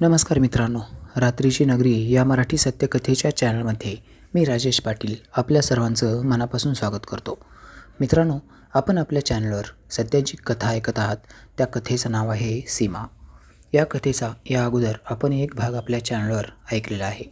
नमस्कार मित्रांनो रात्रीची नगरी या मराठी सत्यकथेच्या चॅनलमध्ये मी राजेश पाटील आपल्या सर्वांचं मनापासून स्वागत करतो. मित्रांनो आपण आपल्या चॅनलवर सध्या जी कथा ऐकत आहात त्या कथेचं नाव आहे सीमा. या कथेचा या अगोदर आपण एक भाग आपल्या चॅनलवर ऐकलेला आहे.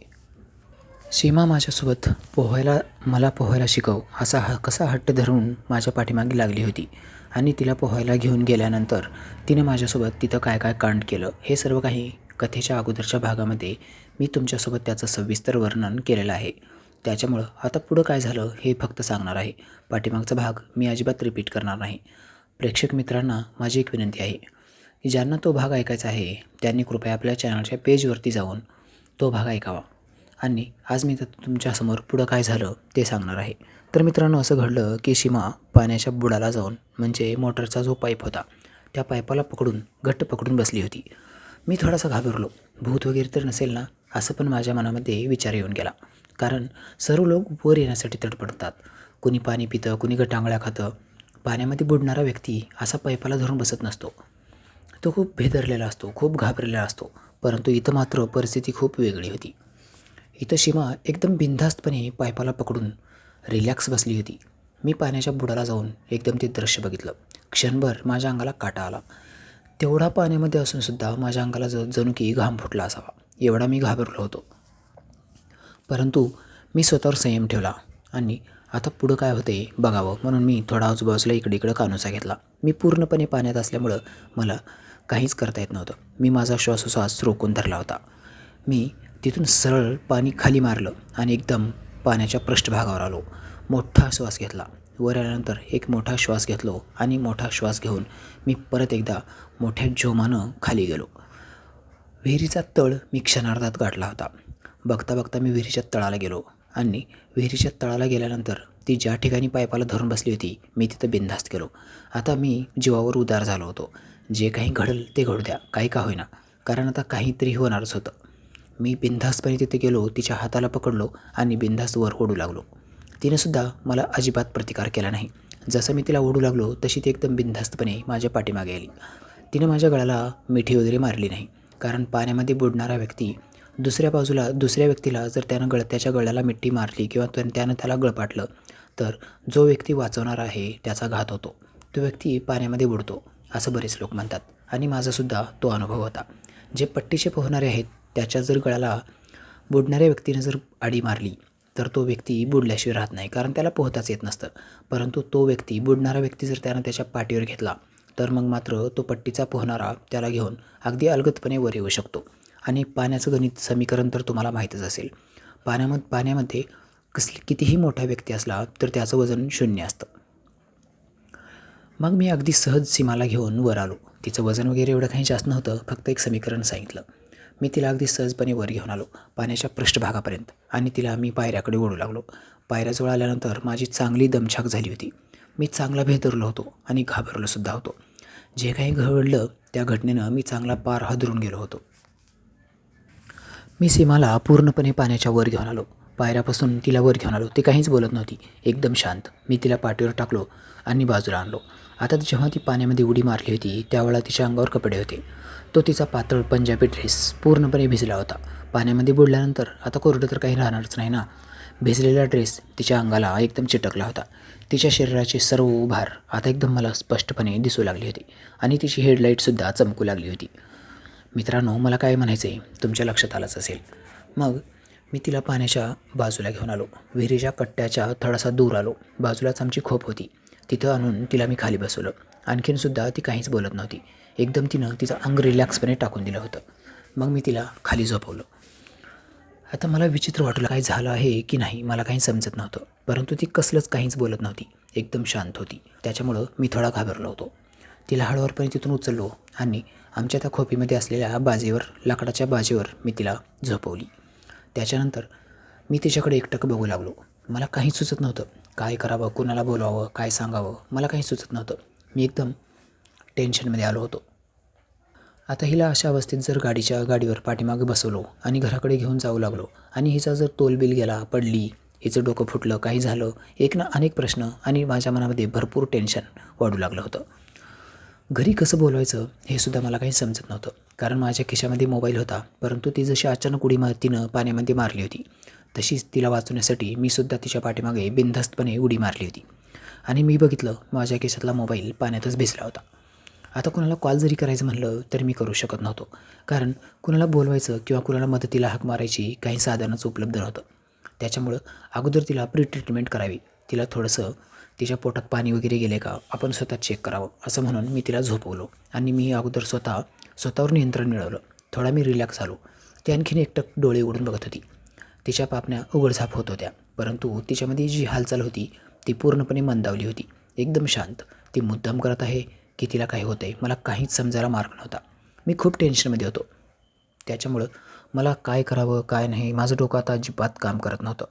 सीमा माझ्यासोबत पोहायला मला पोहायला शिकव असा हा कसा हट्ट धरून माझ्या पाठीमागे लागली होती आणि तिला पोहायला घेऊन गेल्यानंतर तिने माझ्यासोबत तिथं काय काय कांड केलं हे सर्व काही कथेच्या अगोदरच्या भागामध्ये मी तुमच्यासोबत त्याचं सविस्तर वर्णन केलेलं आहे. त्याच्यामुळं आता पुढं काय झालं हे फक्त सांगणार आहे. पाठीमागचा भाग मी अजिबात रिपीट करणार नाही. प्रेक्षक मित्रांना माझी एक विनंती आहे. ज्यांना तो भाग ऐकायचा आहे त्यांनी कृपया आपल्या चॅनलच्या पेजवरती जाऊन तो भाग ऐकावा. आणि आज मी तर तुमच्यासमोर पुढं काय झालं ते सांगणार आहे. तर मित्रांनो असं घडलं की सीमा पाण्याच्या बुडाला जाऊन म्हणजे मोटरचा जो पाईप होता त्या पाईपाला पकडून घट्ट पकडून बसली होती. मी थोडासा घाबरलो. भूत वगैरे तर नसेल ना? असं पण माझ्या मनामध्ये विचार येऊन गेला. कारण सर्व लोक वर येण्यासाठी तडपडतात. कुणी पाणी पितं कुणी गटांगळ्या खातं. पाण्यामध्ये बुडणारा व्यक्ती असा पैपाला धरून बसत नसतो. तो खूप भेदरलेला असतो खूप घाबरलेला असतो. परंतु इथं मात्र परिस्थिती खूप वेगळी होती. इथं सीमा एकदम बिनधास्तपणे पायपाला पकडून रिलॅक्स बसली होती. मी पाण्याच्या बुडाला जाऊन एकदम ते दृश्य बघितलं. क्षणभर माझ्या अंगाला काटा आला. तेवढा पाण्यामध्ये असूनसुद्धा माझ्या अंगाला ज जणू की घाम फुटला असावा. एवढा मी घाबरलो होतो. परंतु मी स्वतःवर संयम ठेवला आणि आता पुढं काय होते बघावं म्हणून मी थोडा आजूबाजूला इकडे इकडं कानोसा घेतला. मी पूर्णपणे पाण्यात असल्यामुळं मला काहीच करता येत नव्हतं. मी माझा श्वासोश्वास रोखून धरला होता. मी तिथून सरळ पाणी खाली मारलं आणि एकदम पाण्याच्या पृष्ठभागावर आलो. मोठा श्वास घेतला. वर आल्यानंतर एक मोठा श्वास घेतलो आणि मोठा श्वास घेऊन मी परत एकदा मोठ्या जोमानं खाली गेलो. विहिरीचा तळ मी क्षणार्धात गाठला होता. बघता बघता मी विहिरीच्या तळाला गेलो आणि विहिरीच्या तळाला गेल्यानंतर ती ज्या ठिकाणी पायपाला धरून बसली होती मी तिथं बिनधास्त गेलो. आता मी जीवावर उदार झालो होतो. जे काही घडल ते घडू द्या काही का होईना. कारण आता काहीतरी होणारच होतं. मी बिनधास्तपणे तिथे गेलो तिच्या हाताला पकडलो आणि बिनधास्त वर ओढू लागलो. तिनेसुद्धा मला अजिबात प्रतिकार केला नाही. जसं मी तिला ओढू लागलो तशी ती एकदम बिनधास्तपणे माझ्या पाठीमागे आली. तिने माझ्या गळाला मिठी वगैरे मारली नाही. कारण पाण्यामध्ये बुडणारा व्यक्ती दुसऱ्या बाजूला दुसऱ्या व्यक्तीला जर त्यानं गळ त्याच्या गळ्याला मिठी मारली किंवा त्या- त्यानं त्याला गळपाटलं तर जो व्यक्ती वाचवणारा आहे त्याचा घात होतो. तो व्यक्ती पाण्यामध्ये बुडतो असं बरेच लोक म्हणतात. आणि माझासुद्धा तो अनुभव होता. जे पट्टीचे पोहणारे आहेत त्याच्या जर गळ्याला बुडणाऱ्या व्यक्तीने जर आडी मारली तर तो व्यक्ती बुडल्याशिवाय राहत नाही कारण त्याला पोहताच येत नसतं. परंतु तो व्यक्ती बुडणारा व्यक्ती जर त्यानं त्याच्या पाठीवर घेतला तर मग मात्र तो पट्टीचा पोहणारा त्याला घेऊन अगदी अलगदपणे वर येऊ शकतो. आणि पाण्याचं गणित समीकरण तर तुम्हाला माहीतच असेल. पाण्याम पाण्यामध्ये कसली कितीही मोठा व्यक्ती असला तर त्याचं वजन शून्य असतं. मग मी अगदी सहज सीमाला घेऊन वर आलो. तिचं वजन वगैरे एवढं काही जास्त नव्हतं फक्त एक समीकरण सांगितलं. मी तिला अगदी सहजपणे वर घेऊन आलो पाण्याच्या पृष्ठभागापर्यंत. आणि तिला मी पायऱ्याकडे ओढू लागलो. पायऱ्याजवळ आल्यानंतर माझी चांगली दमछाक झाली होती. मी चांगला भेदरलो होतो आणि घाबरलोसुद्धा होतो. जे काही घडलं त्या घटनेनं मी चांगला पार हादरून गेलो होतो. मी सीमाला पूर्णपणे पाण्याच्या वर घेऊन आलो. पायऱ्यापासून तिला वर घेऊन आलो. ती काहीच बोलत नव्हती. एकदम शांत. मी तिला पाठीवर टाकलो आणि बाजूला आणलो. आता जेव्हा ती पाण्यामध्ये उडी मारली होती त्यावेळा तिच्या अंगावर कपडे होते. तो तिचा पातळ पंजाबी ड्रेस पूर्णपणे भिजला होता. पाण्यामध्ये बुडल्यानंतर आता कोरडं तर काही राहणारच नाही ना? भिजलेला ड्रेस तिच्या अंगाला एकदम चिटकला होता. तिच्या शरीराचे सर्व उभार आता एकदम मला स्पष्टपणे दिसू लागली होती. आणि तिची हेडलाईटसुद्धा चमकू लागली होती. मित्रांनो मला काय म्हणायचं आहे तुमच्या लक्षात आलंच असेल. मग मी तिला पाण्याच्या बाजूला घेऊन आलो. विहिरीच्या कट्ट्याच्या थोडासा दूर आलो. बाजूलाच आमची खोप होती. तिथं आणून तिला मी खाली बसवलं. आणखीनसुद्धा ती काहीच बोलत नव्हती. एकदम तिनं तिचं अंग रिलॅक्सपणे टाकून दिलं होतं. मग मी तिला खाली झोपवलं. आता मला विचित्र वाटलं काय झालं आहे की नाही मला काही समजत नव्हतं. परंतु ती कसलंच काहीच बोलत नव्हती. एकदम शांत होती. त्याच्यामुळं मी थोडा घाबरलो होतो. तिला हळूहळपणे तिथून उचललो आणि आमच्या त्या खोपीमध्ये असलेल्या बाजेवर लाकडाच्या बाजेवर मी तिला झोपवली. त्याच्यानंतर मी तिच्याकडे एकटक बघू लागलो. मला काही सुचत नव्हतं. काय करावं कोणाला बोलावं काय सांगावं मला काही सुचत नव्हतं. मी एकदम टेन्शनमध्ये आलो होतो. आता हिला अशा अवस्थेत जर गाडीच्या गाडीवर पाठीमागे बसवलो आणि घराकडे घेऊन जाऊ लागलो आणि हिचा जर तोलबिल गेला पडली हिचं डोकं फुटलं काही झालं एक ना अनेक प्रश्न आणि माझ्या मनामध्ये भरपूर टेन्शन वाढू लागलं होतं. घरी कसं बोलवायचं हे सुद्धा मला काही समजत नव्हतं. कारण माझ्या खिशामध्ये मोबाईल होता परंतु ती जशी अचानक उडी मार तिनं पाण्यामध्ये मारली होती. तशीच तिला वाचवण्यासाठी मी सुद्धा तिच्या पाठीमागे बिनधास्तपणे उडी मारली होती. आणि मी बघितलं माझ्या खिशातला मोबाईल पाण्यातच भिजला होता. आता कुणाला कॉल जरी करायचं म्हणलं तर मी करू शकत नव्हतो. कारण कुणाला बोलवायचं किंवा कुणाला मदतीला हाक मारायची काही साधनच उपलब्ध नव्हतं. त्याच्यामुळं अगोदर तिला प्री ट्रीटमेंट करावी. तिला थोडंसं तिच्या पोटात पाणी वगैरे गेले का आपण स्वतः चेक करावं असं म्हणून मी तिला झोपवलो. आणि मी अगोदर स्वतः स्वतःवर नियंत्रण मिळवलं. थोडा मी रिलॅक्स झालो. ती आणखीन एकटक डोळे उघडून बघत होती. तिच्या पापण्या उघडझाप होत होत्या. परंतु तिच्यामध्ये जी हालचाल होती ती पूर्णपणे मंदावली होती. एकदम शांत. ती मुद्दाम करत आहे की तिला काय होतं आहे. मला काहीच समजायला मार्ग नव्हता. मी खूप टेन्शनमध्ये होतो. त्याच्यामुळं मला काय करावं काय नाही माझं डोकं आता अजिबात काम करत नव्हतं.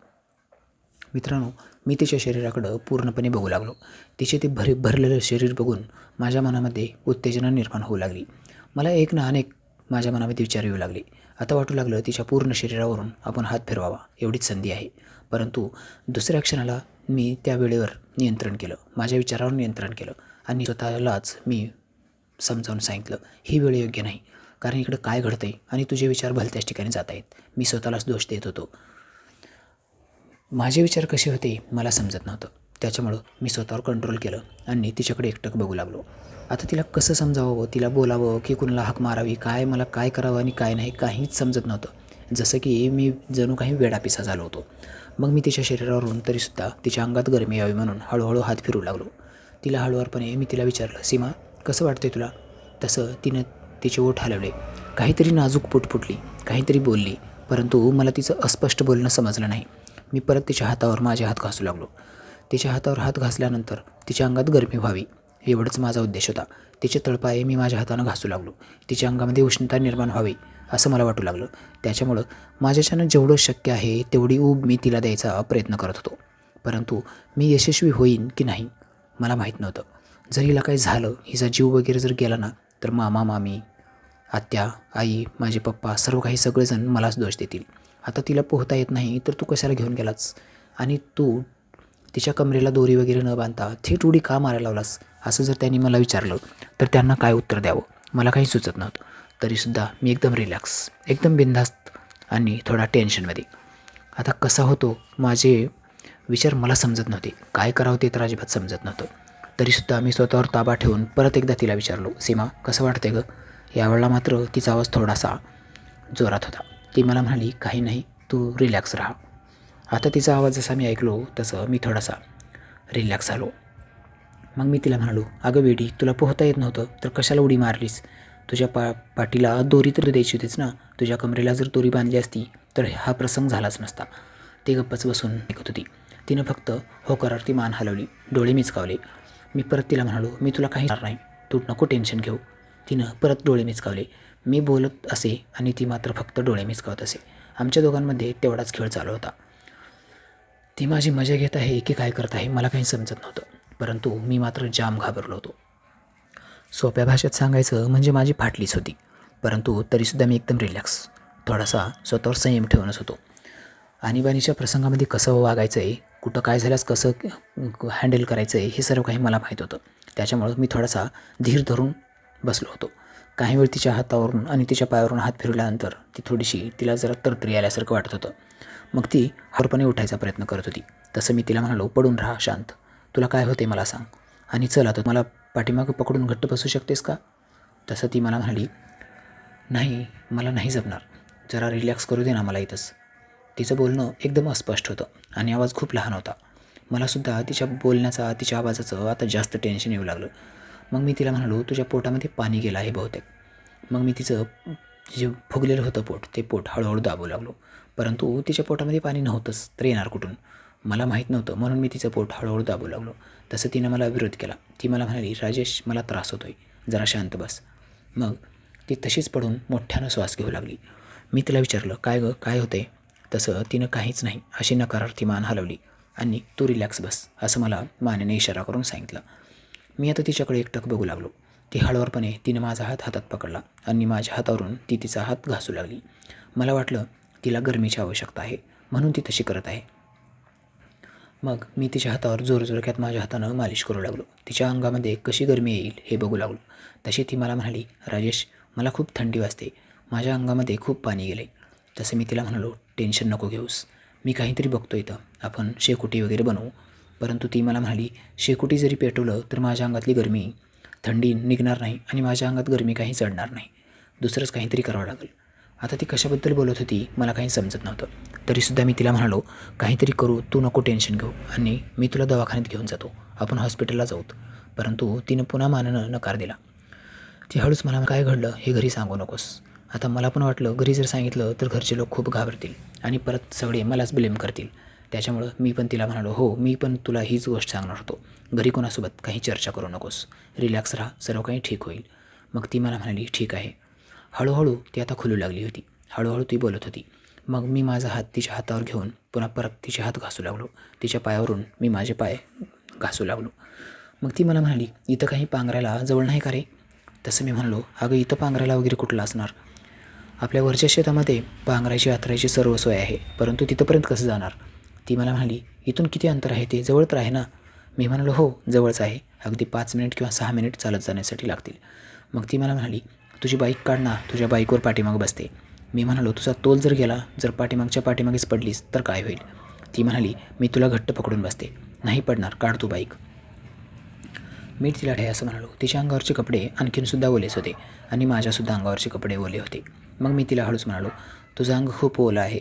मित्रांनो मी तिच्या शरीराकडं पूर्णपणे बघू लागलो. तिचे ते भर भरलेलं शरीर बघून माझ्या मनामध्ये उत्तेजना निर्माण होऊ लागली. मला एक ना अनेक माझ्या मनामध्ये विचार येऊ लागले. आता वाटू लागलं तिच्या पूर्ण शरीरावरून आपण हात फिरवावा एवढीच संधी आहे. परंतु दुसऱ्या क्षणाला मी त्या वेळेवर नियंत्रण केलं. माझ्या विचारावर नियंत्रण केलं. आणि स्वतःलाच मी समजावून सांगितलं ही वेळ योग्य नाही. कारण इकडं काय घडतं आहे आणि तुझे विचार भलत्याच ठिकाणी जात आहेत. मी स्वतःलाच दोष देत होतो. माझे विचार कसे होते मला समजत नव्हतं. त्याच्यामुळं मी स्वतःवर कंट्रोल केलं आणि तिच्याकडे एकटक बघू लागलो. आता तिला कसं समजावं तिला बोलावं की कुणाला हाक मारावी काय मला काय करावं आणि काय नाही काहीच समजत नव्हतं. जसं की मी जणू काही वेडापिसा झालो होतो. मग मी तिच्या शरीरावरून तरीसुद्धा तिच्या अंगात गरमी यावी म्हणून हळूहळू हात फिरू लागलो. तिला हळूवारपणे मी तिला विचारलं सीमा कसं वाटतंय तुला? तसं तिनं तिचे ओठ हलवले. काहीतरी नाजूक पोट फुटली काहीतरी बोलली परंतु मला तिचं अस्पष्ट बोलणं समजलं नाही. मी परत तिच्या हातावर माझे हात घासू लागलो. तिच्या हातावर हात घासल्यानंतर तिच्या अंगात गरमी व्हावी एवढंच माझा उद्देश होता. तिचे तळपाये मी माझ्या हातानं घासू लागलो. तिच्या अंगामध्ये उष्णता निर्माण व्हावी असं मला वाटू लागलं. त्याच्यामुळं माझ्याच्यानं जेवढं शक्य आहे तेवढी ऊब मी तिला द्यायचा प्रयत्न करत होतो. परंतु मी यशस्वी होईन की नाही मला माहीत नव्हतं. जर हिला काही झालं हिचा जीव वगैरे जर गेला ना तर मामा मामी आत्या आई माझे पप्पा सर्व काही सगळेजण मलाच दोष देतील. आता तिला पोहता येत नाही तर तू कशाला घेऊन गेलास? आणि तू तिच्या कमरेला दोरी वगैरे न बांधता थेट उडी का मारायला लावलास? असं जर त्यांनी मला विचारलं तर त्यांना काय उत्तर द्यावं? मला काही सुचत नव्हतं. तरीसुद्धा मी एकदम रिलॅक्स एकदम बिनधास्त आणि थोडा टेन्शनमध्ये आता कसा होतो माझे विचार मला समजत नव्हते. काय करावं ते तर अजिबात समजत नव्हतं. तरीसुद्धा मी स्वतःवर ताबा ठेवून परत एकदा तिला विचारलो सीमा कसं वाटतंय गं? यावेळेला मात्र तिचा आवाज थोडासा जोरात होता. ती मला म्हणाली काही नाही तू रिलॅक्स राहा. आता तिचा आवाज जसा मी ऐकलो तसं मी थोडासा रिलॅक्स झालो. मग मी तिला म्हणालो अगं वेडी तुला पोहता येत नव्हतं तर कशाला उडी मारलीस? तुझ्या पा पाठीला दोरी तर द्यायची होतीच ना? तुझ्या कमरेला जर दोरी बांधली असती तर हा प्रसंग झालाच नसता. ती गप्पच बसून ऐकत होती. तिनं फक्त होकारावर ती मान हलवली डोळे मिचकावले. मी परत तिला म्हणालो मी तुला काही नाही. तू नको टेन्शन घेऊ. तिनं परत डोळे मिचकावले. मी बोलत असे आणि ती मात्र फक्त डोळे मिचकावत असे. आमच्या दोघांमध्ये तेवढाच खेळ चालू होता. ती माझी मजा घेत आहे की काय करत आहे मला काही समजत नव्हतं. परंतु मी मात्र जाम घाबरलो होतो. सोप्या भाषेत सांगायचं म्हणजे माझी फाटलीच होती. परंतु तरीसुद्धा मी एकदम रिलॅक्स थोडासा स्वतःवर संयम ठेवूनच होतो. आणीबाणीच्या प्रसंगामध्ये कसं वागायचं आहे कुठं काय झाल्यास कसं हँडल करायचं आहे हे सर्व काही मला माहीत होतं. त्याच्यामुळं मी थोडासा धीर धरून बसलो होतो. काही वेळ तिच्या हातावरून आणि तिच्या पायावरून हात फिरल्यानंतर ती थोडीशी तिला जरा तरतरी आल्यासारखं वाटत होतं. मग ती हरपणे उठायचा प्रयत्न करत होती. तसं मी तिला म्हणालो पडून राहा शांत. तुला काय होते मला सांग. आणि चल आता मला पाठीमागं पकडून घट्ट बसू शकतेस का? तसं ती मला म्हणाली नाही मला नाही जमणार. जरा रिलॅक्स करू दे ना मला इथंच. तिचं बोलणं एकदम अस्पष्ट होतं आणि आवाज खूप लहान होता. मलासुद्धा तिच्या बोलण्याचा तिच्या आवाजाचं आता जास्त टेन्शन येऊ लागलं. मग मी तिला म्हणालो तुझ्या पोटामध्ये पाणी गेलं आहे बहुतेक. मग मी तिचं जे फुगलेलं होतं पोट ते पोट हळूहळू दाबू लागलो. परंतु तिच्या पोटामध्ये पाणी नव्हतंच तर येणार कुठून? मला माहीत नव्हतं म्हणून मी तिचं पोट हळूहळू दाबू लागलो. तसं तिनं मला विरोध केला. ती मला म्हणाली राजेश मला त्रास होतो आहे जरा शांत बस. मग ती तशीच पडून मोठ्यानं श्वास घेऊ लागली. मी तिला विचारलं काय गं काय होते तसं तिनं काहीच नाही अशी नकारार्थी मान हलवली. आणि तू रिलॅक्स बस असं मला मानेने इशारा करून सांगितलं. मी आता तिच्याकडे एकटक बघू लागलो. ती हळूवारपणे तिनं माझा हात हातात पकडला. आणि माझ्या हातावरून ती तिचा हात घासू लागली. मला वाटलं तिला गरमीची आवश्यकता आहे म्हणून ती तशी करत आहे. मग मी तिच्या हातावर जोरजोरक्यात माझ्या हातानं मालिश करू लागलो. तिच्या अंगामध्ये कशी गरमी येईल हे बघू लागलो. तशी ती मला म्हणाली राजेश मला खूप थंडी वाजते. माझ्या अंगामध्ये खूप पाणी गेले तसं मी तिला म्हणालो टेन्शन नको घेऊस. मी काहीतरी बघतो इथं. आपण शेकोटी वगैरे बनवू. परंतु ती मला म्हणाली शेकोटी जरी पेटवलं तर माझ्या अंगातली गरमी थंडी निघणार नाही आणि माझ्या अंगात गरमी काही चढणार नाही. दुसरंच काहीतरी करावं लागेल. आता ती कशाबद्दल बोलत होती मला काही समजत नव्हतं. तरीसुद्धा मी तिला म्हणालो काहीतरी करू तू नको टेन्शन घेऊ आणि मी तुला दवाखान्यात घेऊन जातो. आपण हॉस्पिटलला जाऊत. परंतु तिनं पुन्हा मानानं नकार दिला. ती हळूच मला काय घडलं? हे घरी सांगू नकोस. आता मला पण वाटलं घरी जर सांगितलं तर घरचे लोक खूप घाबरतील आणि परत सगळे मलाच ब्लेम करतील. त्याच्यामुळं मी पण तिला म्हणालो हो मी पण तुला हीच गोष्ट सांगणार होतो. घरी कोणासोबत काही चर्चा करू नकोस. रिलॅक्स राहा सर्व काही ठीक होईल. मग ती मला म्हणाली ठीक आहे. हळूहळू ती आता खुलू लागली होती. हळूहळू ती बोलत होती. मग मी माझा हात तिच्या हातावर घेऊन पुन्हा परत तिचे हात घासू लागलो. तिच्या पायावरून मी माझे पाय घासू लागलो. मग ती मला म्हणाली इथं काही पांघरायला जवळ नाही का रे? तसं मी म्हणालो अगं इथं पांघरायला वगैरे कुठलं असणार? आपल्या वरच्या शेतामध्ये पांघरायची अथरायची सर्व सोय आहे. परंतु तिथंपर्यंत कसं जाणार? ती मला म्हणाली इथून किती अंतर आहे? ते जवळ तर आहे ना? मी म्हणालो हो जवळच आहे. अगदी पाच मिनिट किंवा सहा मिनिट चालत जाण्यासाठी लागतील. मग ती मला म्हणाली तुझी बाईक काढ ना तुझ्या बाईकवर पाठीमाग बसते. मी म्हणालो तुझा तोल जर गेला जर पाठीमागच्या पाठीमागेच पडलीस तर काय होईल? ती म्हणाली मी तुला घट्ट पकडून बसते. नाही पडणार काढ तू बाईक. मी तिला ढे असं म्हणालो तिच्या अंगावरचे कपडे आणखीनसुद्धा ओलेच होते आणि माझ्यासुद्धा अंगावरचे कपडे ओले होते. मग मी तिला हळूच म्हणालो तुझं अंग खूप ओलं आहे.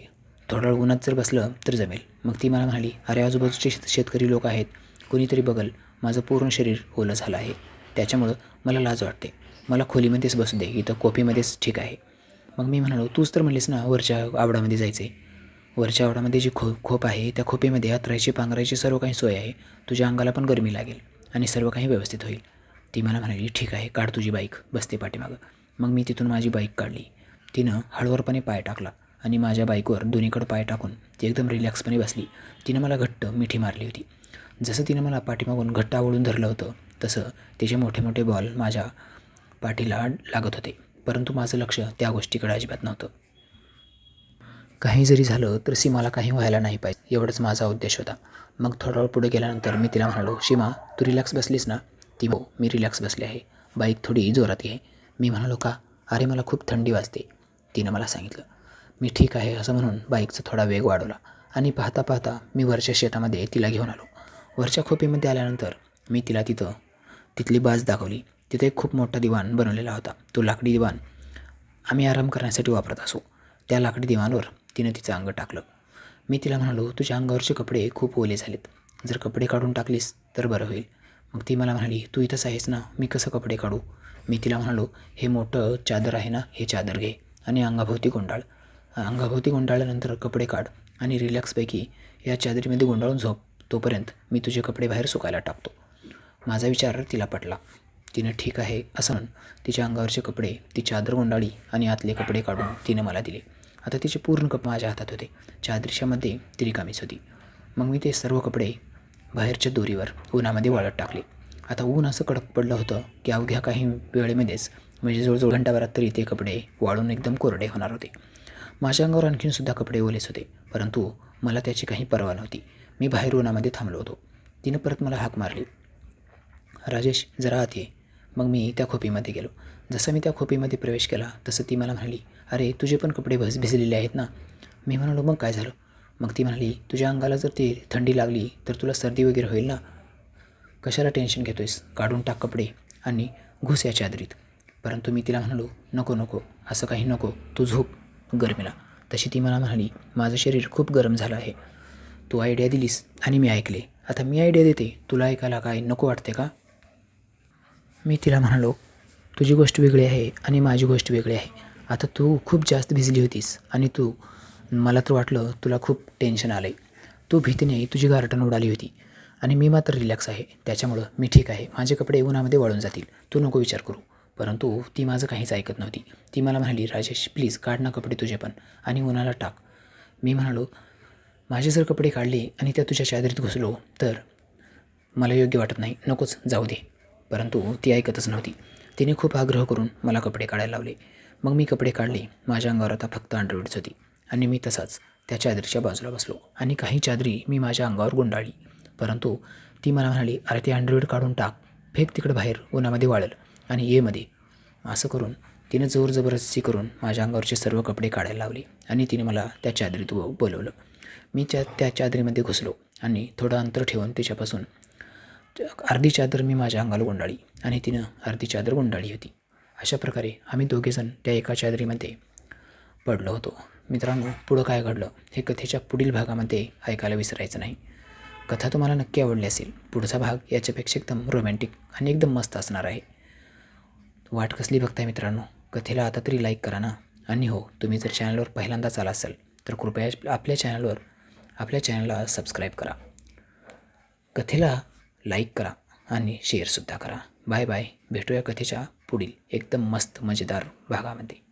थोडा वेळ उन्हात जर बसलं तर जमेल. मग ती मला म्हणाली अरे आजूबाजूचे शेत शेतकरी लोक आहेत. कोणीतरी बघल माझं पूर्ण शरीर ओलं झालं आहे. त्याच्यामुळं मला लाज वाटते. मला खोलीमध्येच बसू दे. इथं कॉफीमध्येच ठीक आहे. मग मी म्हणालो तूच तर म्हणलीस ना वरच्या आवडामध्ये जायचे. वरच्या आवडामध्ये जी खो खोप आहे त्या खोपीमध्ये हातरायची पांघरायची सर्व काही सोय आहे. तुझ्या अंगाला पण गरमी लागेल आणि सर्व काही व्यवस्थित होईल. ती मला म्हणाली ठीक आहे काढ तुझी बाईक. बसते पाठीमागं. मग मी तिथून माझी बाईक काढली. तिनं हळूवारपणे पाय टाकला आणि माझ्या बाईकवर दोन्हीकडं पाय टाकून ती एकदम रिलॅक्सपणे बसली. तिनं मला घट्ट मिठी मारली होती. जसं तिनं मला पाठीमागून घट्ट आवळून धरलं होतं तसं तिचे मोठे मोठे बॉल माझ्या पाठीला लागत होते. परंतु माझं लक्ष त्या गोष्टीकडे अजिबात नव्हतं. काही जरी झालं तर सीमाला काही व्हायला नाही पाहिजे एवढंच माझा उद्देश होता. मग थोडा वेळ पुढे गेल्यानंतर मी तिला म्हणालो सीमा तू रिलॅक्स बसलीस ना? ती हो मी रिलॅक्स बसले आहे. बाईक थोडी जोरात घे. मी म्हणालो का? अरे मला खूप थंडी वाजते. तिनं मला सांगितलं मी ठीक आहे असं म्हणून बाईकचा थोडा वेग वाढवला. आणि पाहता पाहता मी वरच्या शेतामध्ये तिला घेऊन आलो. वरच्या खोपीमध्ये आल्यानंतर मी तिला तिथं तिथली बाज दाखवली. तिथे एक खूप मोठा दिवाण बनवलेला होता. तो लाकडी दिवाण आम्ही आराम करण्यासाठी वापरत असो. त्या लाकडी दिवाणवर तिनं तिचं अंग टाकलं. मी तिला म्हणालो तुझ्या अंगावरचे कपडे खूप ओले झालेत. जर कपडे काढून टाकलीस तर बरं होईल. मग ती मला म्हणाली तू इथंच आहेस ना मी कसं कपडे काढू? मी तिला म्हणालो हे मोठं चादर आहे ना हे चादर घे. आणि अंगाभोवती गुंडाळ. अंगाभोवती गुंडाळल्यानंतर कपडे काढ आणि रिलॅक्सपैकी या चादरीमध्ये गुंडाळून झोप. तोपर्यंत मी तुझे कपडे बाहेर सुकायला टाकतो. माझा विचार तिला पटला. तिनं ठीक आहे असं म्हणून तिच्या अंगावरचे कपडे ती चादर गुंडाळी आणि आतले कपडे काढून तिनं मला दिले. आता तिचे पूर्ण कप माझ्या हातात होते. चादरीच्यामध्ये ती रिकामीच होती. मग मी ते सर्व कपडे बाहेरच्या दोरीवर उन्हामध्ये वाळत टाकले. आता ऊन असं कडक पडलं होतं की अवघ्या काही वेळेमध्येच म्हणजे जवळजवळ घंटाभरात तरी ते कपडे वाळून एकदम कोरडे होणार होते. माझ्या अंगावर आणखीनसुद्धा कपडे ओलेच होते. परंतु मला त्याची काही पर्वा नव्हती. मी बाहेर उन्हामध्ये थांबलो होतो. तिनं परत मला हाक मारली. राजेश जरा आत ये. मग मी त्या खोपीमध्ये गेलो. जसं मी त्या खोपीमध्ये प्रवेश केला तसं ती मला म्हणाली अरे तुझे पण कपडे भज भिजलेले आहेत ना? मी म्हणालो मग काय झालं? मग ती म्हणाली तुझ्या अंगाला जर ती थंडी लागली तर तुला सर्दी वगैरे होईल ना? कशाला टेन्शन घेतो आहेस काढून टाक कपडे आणि घुस या चादरीत परंतु मी तिला म्हणालो नको नको असं काही नको तू झोप. गरमीला. तशी ती मला म्हणाली माझं शरीर खूप गरम झालं आहे. तू आयडिया दिलीस आणि मी ऐकले. आता मी आयडिया देते. तुला ऐकायला काय नको वाटते का? मी तिला म्हणालो तुझी गोष्ट वेगळी आहे आणि माझी गोष्ट वेगळी आहे. आता तू खूप जास्त भिजली होतीस आणि तू मला तर वाटलं तुला खूप टेन्शन आलं आहे तू भीतीने तुझी गारटण उडाली होती आणि मी मात्र रिलॅक्स आहे. त्याच्यामुळं मी ठीक आहे. माझे कपडे उन्हामध्ये वाळून जातील. तू नको विचार करू. परंतु ती माझं काहीच ऐकत नव्हती. ती मला म्हणाली राजेश प्लीज काढ ना कपडे तुझे पण. आणि उन्हाला टाक. मी म्हणालो माझे जर कपडे काढले आणि त्या तुझ्या चादरीत घुसलो तर मला योग्य वाटत नाही. नकोच जाऊ दे. परंतु ती ऐकतच नव्हती. तिने खूप आग्रह करून मला कपडे काढायला लावले. मग मी कपडे काढले. माझ्या अंगावर आता फक्त अंडरवेड्स होती. आणि मी तसाच त्या चादरीच्या बाजूला बसलो. आणि काही चादरी मी माझ्या अंगावर गुंडाळली. परंतु ती मला म्हणाली अरे ते अँड्रॉइड काढून टाक. फेक तिकडे बाहेर उन्हामध्ये वाळल. आणि ये मध्ये असं करून तिनं जोर जबरदस्ती करून माझ्या अंगावरचे सर्व कपडे काढायला लावले आणि तिने मला त्या चादरीत बोलवलं. मी त्या त्या चादरीमध्ये घुसलो आणि थोडं अंतर ठेवून तिच्यापासून अर्धी चादर मी माझ्या अंगाला गुंडाळी आणि तिनं अर्धी चादर गुंडाळी होती. अशा प्रकारे आम्ही दोघेजण त्या एका चादरीमध्ये पडलो होतो. मित्रांनो पुढं काय घडलं हे कथेच्या पुढील भागामध्ये ऐकायला विसरायचं नाही. कथा तुम्हाला नक्की आवडली असेल पुढचा भाग याच्यापेक्षा एकदम रोमॅन्टिक आणि एकदम मस्त असणार आहे. वाट कसली बघताय मित्रांनो? कथेला आता तरी लाईक करा ना. आणि हो तुम्ही जर चॅनलवर पहिल्यांदाच आला असाल तर कृपया आपल्या चॅनलवर आपल्या चॅनलला सबस्क्राईब करा. कथेला लाईक करा आणि शेअरसुद्धा करा. बाय बाय भेटूया कथेच्या पुढील एकदम मस्त मजेदार भागामध्ये.